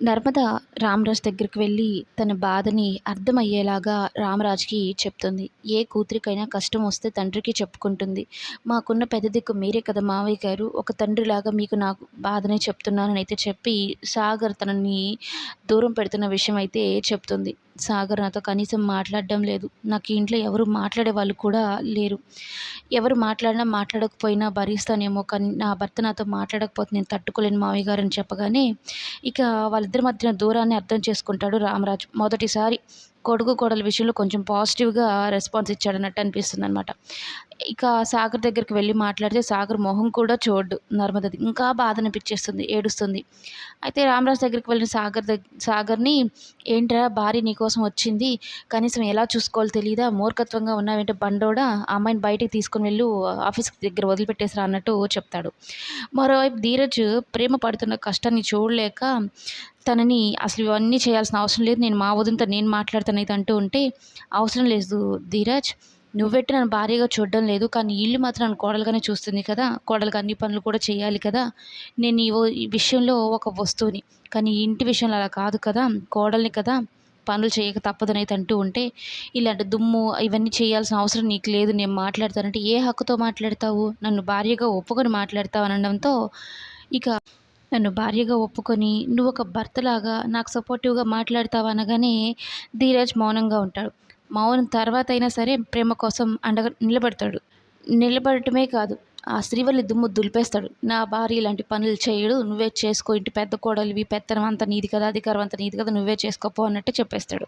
నర్మద రామరాజు దగ్గరికి వెళ్ళి తన బాధని అర్థమయ్యేలాగా రామరాజుకి చెప్తుంది. ఏ కూతురికైనా కష్టం వస్తే తండ్రికి చెప్పుకుంటుంది. మాకున్న పెద్ద దిక్కు మీరే కదా మావయ్య గారు. ఒక తండ్రిలాగా మీకు నాకు బాధనే చెప్తున్నానని అయితే చెప్పి సాగర్ తనని దూరం పెడుతున్న విషయం అయితే చెప్తుంది. సాగర్ నాతో కనీసం మాట్లాడడం లేదు. నాకు ఇంట్లో ఎవరు మాట్లాడే వాళ్ళు కూడా లేరు. ఎవరు మాట్లాడినా మాట్లాడకపోయినా భరిస్తానేమో కానీ నా భర్త నాతో మాట్లాడకపోతే నేను తట్టుకోలేను మావయ్య గారు అని చెప్పగానే ఇక వాళ్ళిద్దరి మధ్యన దూరాన్ని అర్థం చేసుకుంటాడు రామరాజు. మొదటిసారి కొడుకు కోడల విషయంలో కొంచెం పాజిటివ్గా రెస్పాన్స్ ఇచ్చాడన్నట్టు అనిపిస్తుంది అనమాట ఇక సాగర్ దగ్గరికి వెళ్ళి మాట్లాడితే సాగర్ మొహం కూడా చూడ్డు నర్మదది. ఇంకా బాధ అనిపించేస్తుంది ఏడుస్తుంది. అయితే రామరాజ్ దగ్గరికి వెళ్ళిన సాగర్ దగ్గ సాగర్ని ఏంట్రా భార్య నీకోసం వచ్చింది కనీసం ఎలా చూసుకోవాలో తెలియదా మూర్ఖత్వంగా ఉన్నావేంటే బండోడా? అమ్మాయిని బయటికి తీసుకుని వెళ్ళు ఆఫీస్ దగ్గర వదిలిపెట్టేసిరా అన్నట్టు చెప్తాడు. మరోవైపు ధీరజ్ ప్రేమ పడుతున్న కష్టాన్ని చూడలేక తనని అసలు ఇవన్నీ చేయాల్సిన అవసరం లేదు. నేను మా వదినతో నేను మాట్లాడతాను ఇది అంటూ ఉంటే అవసరం లేదు ధీరజ్. నువ్వెట్టి నన్ను భార్యగా చూడడం లేదు కానీ ఇల్లు మాత్రం నన్ను కోడలుగానే చూస్తుంది కదా. కోడలుగా అన్ని పనులు కూడా చేయాలి కదా. నేను ఈ ఈ విషయంలో ఒక వస్తువుని కానీ ఇంటి విషయంలో అలా కాదు కదా. కోడల్ని కదా పనులు చేయక తప్పదనైతే అంటూ ఉంటే ఇలాంటి దుమ్ము ఇవన్నీ చేయాల్సిన అవసరం నీకు లేదు. నేను మాట్లాడతానంటే ఏ హక్కుతో మాట్లాడతావు? నన్ను భార్యగా ఒప్పుకొని మాట్లాడతావు అనడంతో ఇక నన్ను భార్యగా ఒప్పుకొని నువ్వు ఒక భర్తలాగా నాకు సపోర్టివ్గా మాట్లాడతావు అనగానే ధీరజ్ మౌనంగా ఉంటాడు. మౌనం తర్వాత అయినా సరే ప్రేమ కోసం అండగా నిలబడతాడు. నిలబడటమే కాదు ఆ శ్రీవల్లి దుమ్ము దులిపేస్తాడు. నా భార్య ఇలాంటి పనులు చేయడు నువ్వే చేసుకో ఇంటి పెద్ద కోడలివి పెత్తనం అంత నీది కదా అధికారం అంత నీది కదా నువ్వే చేసుకోపో అన్నట్టు చెప్పేస్తాడు.